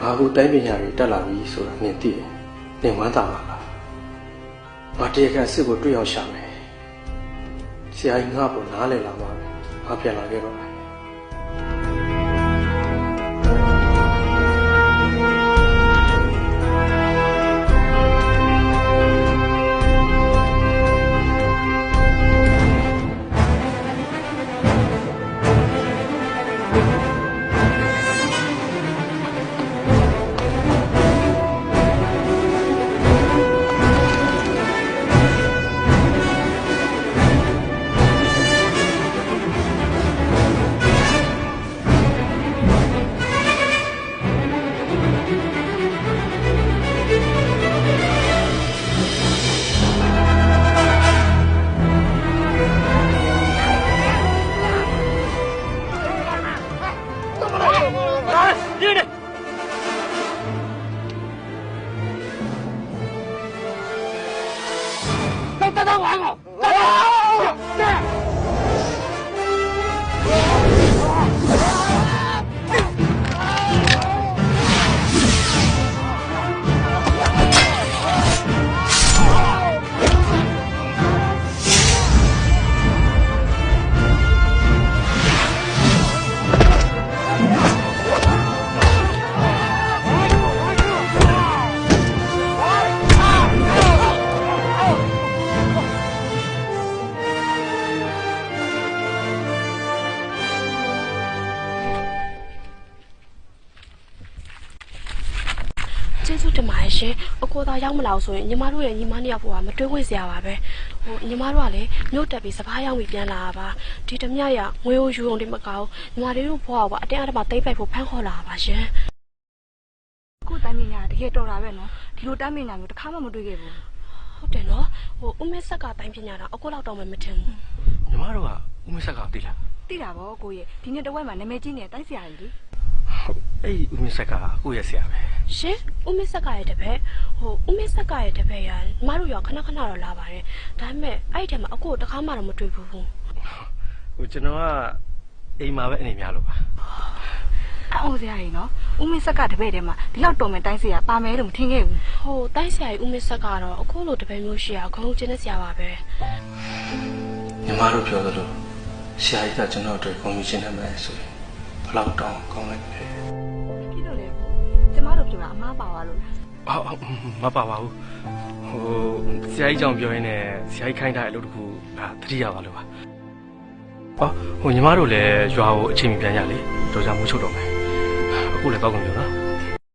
ငါအခုတိုင်းပညာတွေတက်လာပြီဆိုတာနင်သိတယ်နင်ဝမ်းသာပါလားငါတရားခံအစ်စ်ကိုတွေ့အောင်ရှာမယ်ဆရာကြီးငါ့ကိုနားလည်လာမှာပဲငါပြန်လာခဲ့တော့မယ် 再玩一 ကျေးဇူးတင်ပါတယ်ရှင်အကိုသားရောက်မလာဘူးဆိုရင်ညီမတို့ရဲ့ညီမနှစ်ယောက်ဘဝမတွေးခွင့်စရာပါပဲဟိုညီမတို့ကလည်းမြို့တက်ပြီးစပားရောက်ပြီးပြန်လာတာပါဒီတမရရငွေကိုယူအောင်ဒီမကောက်ညီမတို့ဘဝကအတင်းအဓမ္မတိတ်ပိုက်ဖို့ဖမ်းခေါ်လာတာပါရှင်အခုတိုင်းပညာတကယ်တော်တာပဲနော်ဒီလိုတိုင်းပညာမျိုးတစ်ခါမှမတွေ့ခဲ့ဘူးဟုတ်တယ်နော်ဟိုဦးမဲဆက်ကတိုင်းပညာတာအကိုလောက်တော့မှမထင်ဘူးညီမတို့ကဦးမဆက်ကသိလားသိတာဗောကိုရဲ့ဒီနေ့တစ်ဝက်မှာနာမည်ကြီးနေတိုင်းဆရာကြီးလေ အဲ့ဒီဦးမဆက်ကကိုယ့်ရဲ့ဆရာပဲရှင်ဦးမဲဆက်ကရဲ့တပည့်ဟိုဦးမဲဆက်ကရဲ့တပည့်ရညီမတို့ရောခဏခဏတော့လာပါတယ်ဒါပေမဲ့အဲ့ဒီထဲမှာအကိုကိုတစ်ခါမှတော့မတွေ့ဘူးဘူးဟိုကျွန်တော်ကအိမ်မှာပဲအနေများလို့ပါအော်ဆရာကြီးနော်ဦးမင်းဆက်ကတပည့်ထဲမှာဒီလောက်တော်မယ်တိုင်းဆရာပါမယ်လို့မထင်ခဲ့ဘူးဟိုတိုင်းဆရာကြီးဦးမဲဆက်ကတော့အခုလိုတပည့်မျိုးရှိရအကုန်လုံးကျင်းနေဆရာပါပဲညီမတို့ပြောသလိုဆရာကြီးကကျွန်တော်တို့ဂုဏ်ယူခြင်းနဲ့မယ်ဆိုရင်ဘယ် လောက်တောင်းကောင်းလိုက်လဲဖြစ်လို့လေကျမတို့ပြောတာအမားပါသွားလို့လားဟုတ်ဟုတ်မပါပါဘူးဟိုဆရာကြီးကြောင့်ပြောရင်းနဲ့ဆရာကြီးခိုင်းထားတဲ့အလုပ်တစ်ခုဒါတတိယပါလို့ပါအော်ဟိုညီမတို့လည်းရွာကိုအချိန်မီပြန်ရလေတော်ကြမိုးချုပ်တော့မယ်အခုလည်းတောက်ကုန်ပြောနော်